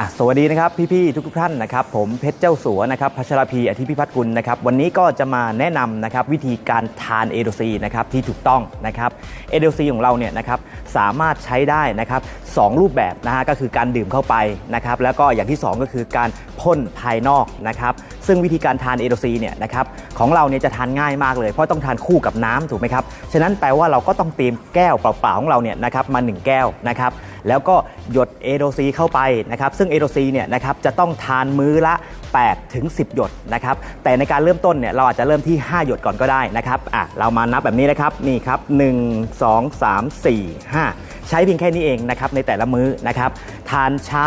อะสวัสดีนะครับพี่ๆทุกๆท่านนะครับผมเพชรเจ้าสัวนะครับพัชรพีอธิพิพัฒน์กุลนะครับวันนี้ก็จะมาแนะนำนะครับวิธีการทานเอโดซีนะครับที่ถูกต้องนะครับเอโดซีของเราเนี่ยนะครับสามารถใช้ได้นะครับสองรูปแบบนะฮะก็คือการดื่มเข้าไปนะครับแล้วก็อย่างที่สองก็คือการพ่นภายนอกนะครับซึ่งวิธีการทานเอโดซีเนี่ยนะครับของเราเนี่ยจะทานง่ายมากเลย เพราะต้องทานคู่กับน้ำถูกไหมครับฉะนั้นแปลว่าเราก็ต้องเตรียมแก้วเปล่าๆของเราเนี่ยนะครับมาหนึ่งแก้วนะครับ แล้วก็หยดเอโดซีเข้าไปนะครับซึ่งเอโดซีเนี่ยนะครับจะต้องทานมื้อละ8ถึง10 หยดนะครับแต่ในการเริ่มต้นเนี่ยเราอาจจะเริ่มที่ 5 หยดก่อนก็ได้นะครับอะเรามานับแบบนี้นะครับนี่ครับ 1 2 3 4 5 ใช้เพียงแค่นี้เองนะครับในแต่ละมื้อนะครับทานเช้า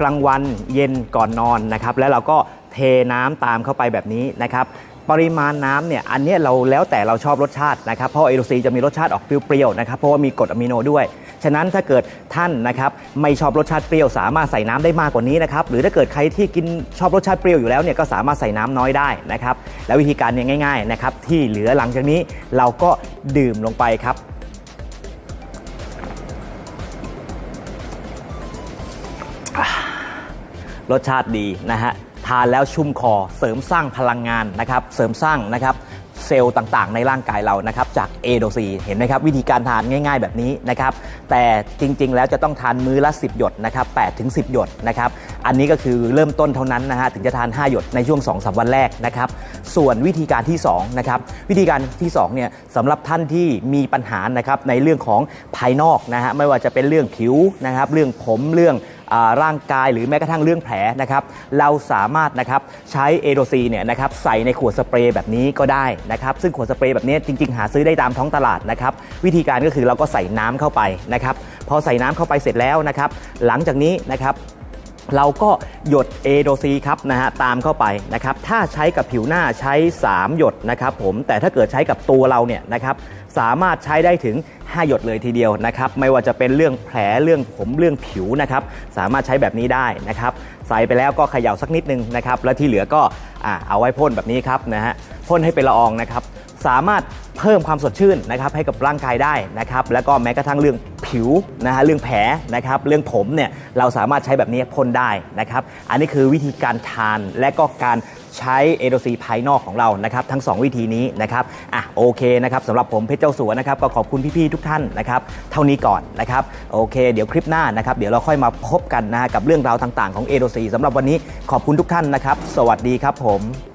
กลางวันเย็นก่อนนอนนะครับแล้วเราก็เทน้ำตามเข้าไปแบบนี้นะครับปริมาณน้ำเนี่ยอันนี้เราแล้วแต่เราชอบรสชาตินะครับเพราะเอโดซีจะมีรสชาติออกเปรี้ยวๆนะครับเพราะว่ามีกรดอะมิโนด้วย ฉะนั้นถ้าเกิดท่านนะครับไม่ชอบรสชาติเปรี้ยวสามารถใส่น้ำได้มากกว่านี้นะครับหรือถ้าเกิดใครที่กินชอบรสชาติเปรี้ยวอยู่แล้วเนี่ยก็สามารถใส่น้ำน้อยได้นะครับแล้ววิธีการเนี่ยง่ายๆนะครับที่เหลือหลังจากนี้เราก็ดื่มลงไปครับรสชาติดีนะฮะทานแล้วชุ่มคอเสริมสร้างพลังงานนะครับเสริมสร้างนะครับ เซลล์ต่างๆ ในร่างกายเรานะครับจากเอโดซีเห็นไหมครับ วิธีการทานง่าย ๆ แบบนี้นะครับแต่จริงๆ แล้วจะต้องทานมื้อละ 10 หยดนะครับ8ถึง10 หยดนะครับอันนี้ก็คือเริ่มต้นเท่านั้นนะฮะถึงจะทาน 5 หยดในช่วง 2-3 วันแรกนะครับ ส่วนวิธีการที่2นะครับวิธีการที่2เนี่ยสำหรับท่านที่มีปัญหานะครับในเรื่องของภายนอกนะฮะไม่ว่าจะเป็นเรื่องผิวนะครับเรื่องผมเรื่องร่างกายหรือแม้กระทั่งเรื่องแผลนะครับเราสามารถนะครับใช้เอโดซีเนี่ยนะครับใส่ในขวดสเปรย์แบบนี้ก็ได้นะครับซึ่งขวดสเปรย์แบบนี้จริง ๆ หาซื้อได้ตามท้องตลาดนะครับวิธีการก็คือเราก็ใส่น้ำเข้าไปนะครับพอใส่น้ำเข้าไปเสร็จแล้วนะครับหลังจากนี้นะครับ เราก็หยดเอโดซีครับนะฮะตามเข้าไปนะครับถ้าใช้กับผิวหน้าใช้ 3 หยดนะครับผมแต่ถ้าเกิดใช้กับตัวเราเนี่ยนะครับสามารถใช้ได้ถึง 5 หยดเลยทีเดียวนะครับไม่ว่าจะเป็นเรื่องแผลเรื่องผมเรื่องผิวนะครับสามารถใช้แบบนี้ได้นะครับใส่ไปแล้วก็เขย่าสักนิดนึงนะครับแล้วที่เหลือก็อ่าเอาไว้พ่นแบบนี้ครับนะฮะพ่นให้เป็นละอองนะครับสามารถเพิ่มความสดชื่นนะครับให้กับร่างกายได้นะครับแล้วก็แม้กระทั่งเรื่อง ผิวนะฮะเรื่องแผลนะครับเรื่องผมเนี่ยเราสามารถใช้แบบนี้พ่นได้นะครับอันนี้คือวิธีการทานและก็การใช้เอโดซีภายนอกของเรานะครับทั้ง 2 วิธีนี้นะครับอะโอเคนะครับสำหรับผมเพชรเจ้าสัวนะครับก็ขอบคุณพี่ๆทุกท่านนะครับเท่านี้ก่อนนะครับโอเค เดี๋ยวคลิปหน้านะครับเดี๋ยวเราค่อยมาพบกันนะฮะกับเรื่องราวต่างๆของเอโดซีสำหรับวันนี้ขอบคุณทุกท่านนะครับ สวัสดีครับผม